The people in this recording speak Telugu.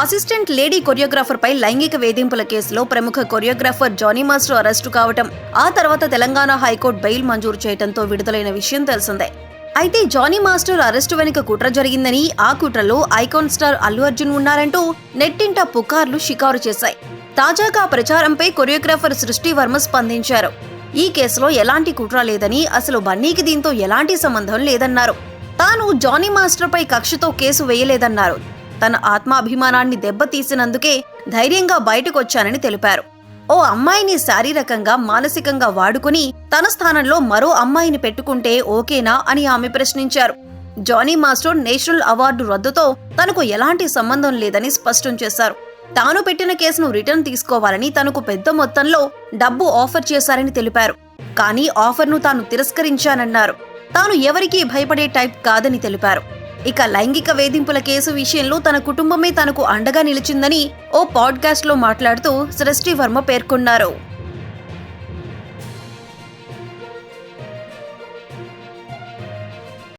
అసిస్టెంట్ లేడీ కొరియోగ్రాఫర్ పై లైంగిక వేధింపుల కేసులో ప్రముఖ కొరియోగ్రాఫర్ జానీ మాస్టర్ అరెస్టు కావటం ఆ తర్వాత తెలంగాణ హైకోర్టు బెయిల్ మంజూరు చేయడంతో విడుదలైన విషయం తెలిసిందే. అయితే జానీ మాస్టర్ అరెస్టు వెనుక కుట్ర జరిగిందని ఆ కుట్రలో ఐకాన్ స్టార్ అల్లు అర్జున్ ఉన్నారంటూ నెట్టింట పుకార్లు షికారు చేశాయి. తాజాగా ప్రచారంపై కొరియోగ్రాఫర్ సృష్టి వర్మ స్పందించారు. ఈ కేసులో ఎలాంటి కుట్ర లేదని అసలు బన్నీకి దీంతో ఎలాంటి సంబంధం లేదన్నారు. తాను జానీ మాస్టర్పై కక్షతో కేసు వేయలేదన్నారు. తన ఆత్మాభిమానాన్ని దెబ్బతీసినందుకే ధైర్యంగా బయటకొచ్చానని తెలిపారు. ఓ అమ్మాయిని శారీరకంగా మానసికంగా వాడుకుని తన స్థానంలో మరో అమ్మాయిని పెట్టుకుంటే ఓకేనా అని ఆమె ప్రశ్నించారు. జానీ మాస్టర్ నేషనల్ అవార్డు రద్దుతో తనకు ఎలాంటి సంబంధం లేదని స్పష్టం చేశారు. తాను పెట్టిన కేసును రిటర్న్ తీసుకోవాలని తనకు పెద్ద మొత్తంలో డబ్బు ఆఫర్ చేశారని తెలిపారు. కానీ ఆఫర్ను తాను తిరస్కరించానన్నారు. తాను ఎవరికీ భయపడే టైప్ కాదని తెలిపారు. ఇక లైంగిక వేధింపుల కేసు విషయంలో తన కుటుంబమే తనకు అండగా నిలిచిందని ఓ పాడ్కాస్ట్లో మాట్లాడుతూ సృష్టి వర్మ పేర్కొన్నారు.